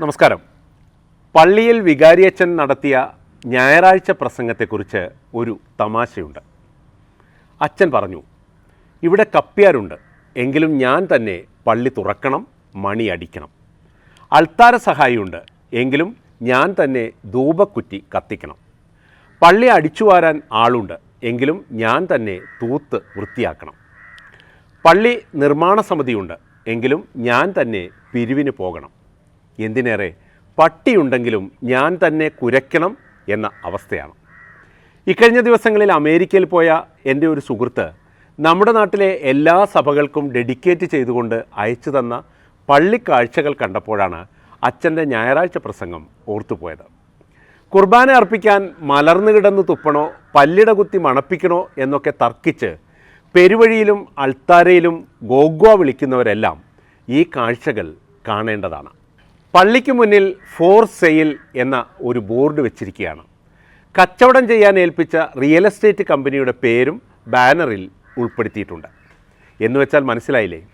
നമസ്കാരം. പള്ളിയിൽ വികാരിയച്ഛൻ നടത്തിയ ഞായറാഴ്ച പ്രസംഗത്തെക്കുറിച്ച് ഒരു തമാശയുണ്ട്. അച്ഛൻ പറഞ്ഞു ഇവിടെ കപ്പ്യാരുണ്ട്. എങ്കിലും ഞാൻ തന്നെ പള്ളി തുറക്കണം മണി അടിക്കണം. അൾത്താര സഹായിയുണ്ട്. എങ്കിലും ഞാൻ തന്നെ ധൂപക്കുറ്റി കത്തിക്കണം. പള്ളി അടിച്ചുവാരാൻ ആളുണ്ട്. എങ്കിലും ഞാൻ തന്നെ തൂത്ത് വൃത്തിയാക്കണം. പള്ളി നിർമ്മാണ സമിതിയുണ്ട്. എങ്കിലും ഞാൻ തന്നെ പിരിവിന് പോകണം. എന്തിനേറെ? പട്ടിയുണ്ടെങ്കിലും ഞാൻ തന്നെ കുരയ്ക്കണം എന്ന അവസ്ഥയാണ്. ഇക്കഴിഞ്ഞ ദിവസങ്ങളിൽ അമേരിക്കയിൽ പോയ എന്റെ ഒരു സുഹൃത്ത് നമ്മുടെ നാട്ടിലെ എല്ലാ സഭകൾക്കും ഡെഡിക്കേറ്റ് ചെയ്തുകൊണ്ട് അയച്ചു തന്ന പള്ളിക്കാഴ്ചകൾ കണ്ടപ്പോഴാണ് അച്ഛന്റെ ഞായറാഴ്ച പ്രസംഗം ഓർത്തുപോയത്. കുർബാന അർപ്പിക്കാൻ മലർന്നു കിടന്ന് തുപ്പണോ പല്ലിട കുത്തി മണപ്പിക്കണോ എന്നൊക്കെ തർക്കിച്ച് പെരുവഴിയിലും അൾത്താരയിലും ഗോഗ്വ വിളിക്കുന്നവരെല്ലാം ഈ കാഴ്ചകൾ കാണേണ്ടതാണ്. പള്ളിക്ക് മുന്നിൽ ഫോർ സെയിൽ എന്ന ഒരു ബോർഡ് വെച്ചിരിക്കുകയാണ്. കച്ചവടം ചെയ്യാൻ ഏൽപ്പിച്ച റിയൽ എസ്റ്റേറ്റ് കമ്പനിയുടെ പേരും ബാനറിൽ ഉൾപ്പെടുത്തിയിട്ടുണ്ട്. എന്ന് വെച്ചാൽ മനസ്സിലായില്ലേ?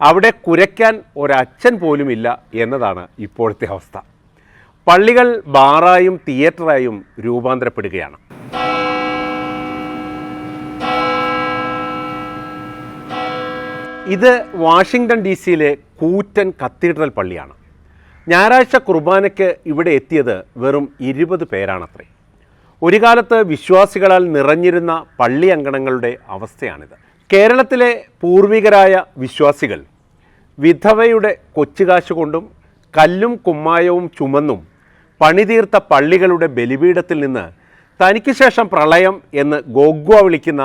അവിടെ കുരയ്ക്കാൻ ഒരച്ഛൻ പോലുമില്ല എന്നതാണ് ഇപ്പോഴത്തെ അവസ്ഥ. പള്ളികൾ ബാറായും തിയേറ്ററായും രൂപാന്തരപ്പെടുകയാണ്. ഇത് വാഷിങ്ടൺ ഡി സിയിലെ കൂറ്റൻ കത്തീഡ്രൽ പള്ളിയാണ്. ഞായറാഴ്ച കുർബാനയ്ക്ക് ഇവിടെ എത്തിയത് വെറും ഇരുപത് പേരാണത്രേ. ഒരു കാലത്ത് വിശ്വാസികളാൽ നിറഞ്ഞിരുന്ന പള്ളി അങ്കണങ്ങളുടെ അവസ്ഥയാണിത്. കേരളത്തിലെ പൂർവികരായ വിശ്വാസികൾ വിധവയുടെ കൊച്ചുകാശ് കൊണ്ടും കല്ലും കുമ്മായവും ചുമന്നും പണിതീർത്ത പള്ളികളുടെ ബലിപീഠത്തിൽ നിന്ന് തനിക്ക് ശേഷം പ്രളയം എന്ന് ഗോഗ്വ വിളിക്കുന്ന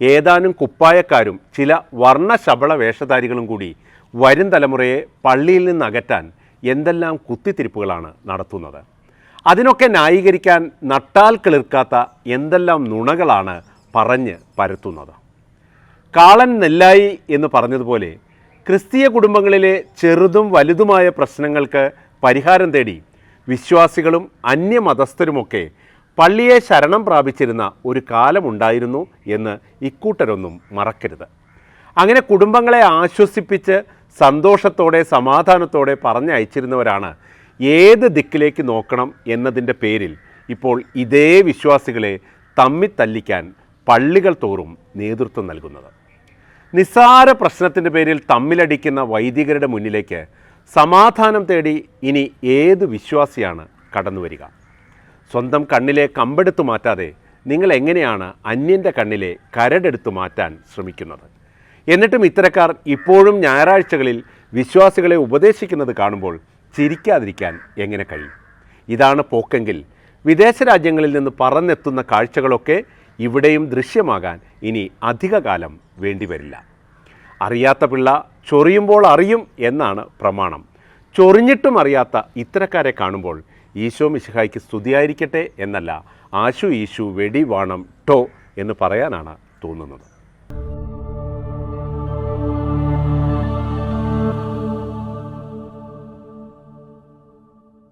ഏതാനും കുപ്പായക്കാരും ചില വർണശബള വേഷധാരികളും കൂടി വരും തലമുറയെ പള്ളിയിൽ നിന്ന് അകറ്റാൻ എന്തെല്ലാം കുത്തിത്തിരിപ്പുകളാണ് നടത്തുന്നത്. അതിനൊക്കെ ന്യായീകരിക്കാൻ നട്ടാൽ കിളിർക്കാത്ത എന്തെല്ലാം നുണകളാണ് പറഞ്ഞ് പരത്തുന്നത്. കാളൻ നെല്ലായി എന്ന് പറഞ്ഞതുപോലെ ക്രിസ്തീയ കുടുംബങ്ങളിലെ ചെറുതും വലുതുമായ പ്രശ്നങ്ങൾക്ക് പരിഹാരം തേടി വിശ്വാസികളും അന്യമതസ്ഥരുമൊക്കെ പള്ളിയെ ശരണം പ്രാപിച്ചിരുന്ന ഒരു കാലമുണ്ടായിരുന്നു എന്ന് ഇക്കൂട്ടരൊന്നും മറക്കരുത്. അങ്ങനെ കുടുംബങ്ങളെ ആശ്വസിപ്പിച്ച് സന്തോഷത്തോടെ സമാധാനത്തോടെ പറഞ്ഞയച്ചിരുന്നവരാണ്. ഏത് ദിക്കിലേക്ക് നോക്കണം എന്നതിന്റെ പേരിൽ ഇപ്പോൾ ഇതേ വിശ്വാസികളെ തമ്മിത്തല്ലിക്കാൻ പള്ളികൾ തോറും നേതൃത്വം നൽകുന്നത്. നിസ്സാര പ്രശ്നത്തിന്റെ പേരിൽ തമ്മിലടിക്കുന്ന വൈദികരുടെ മുന്നിലേക്ക് സമാധാനം തേടി ഇനി ഏത് വിശ്വാസിയാണ് കടന്നു വരിക? സ്വന്തം കണ്ണിലെ കമ്പെടുത്തു മാറ്റാതെ നിങ്ങൾ എങ്ങനെയാണ് അന്യന്റെ കണ്ണിലെ കരടെടുത്തു മാറ്റാൻ ശ്രമിക്കുന്നത്? എന്നിട്ടും ഇത്തരക്കാർ ഇപ്പോഴും ഞായറാഴ്ചകളിൽ വിശ്വാസികളെ ഉപദേശിക്കുന്നത് കാണുമ്പോൾ ചിരിക്കാതിരിക്കാൻ എങ്ങനെ കഴിയും? ഇതാണ് പോക്കെങ്കിൽ. വിദേശ രാജ്യങ്ങളിൽ നിന്ന് പറന്നെത്തുന്ന കാഴ്ചകളൊക്കെ ഇവിടെയും ദൃശ്യമാകാൻ ഇനി അധികകാലം വേണ്ടിവരില്ല. അറിയാത്ത പിള്ള ചൊറിയുമ്പോൾ അറിയും എന്നാണ് പ്രമാണം. ചൊറിഞ്ഞിട്ടും അറിയാത്ത ഇത്തരക്കാരെ കാണുമ്പോൾ ഈശോ മിശിഹായ്ക്ക് സ്തുതിയായിരിക്കട്ടെ എന്നല്ല ആശു ഈശു വെടി വാണം ടോ എന്ന് പറയാനാണ് തോന്നുന്നത്.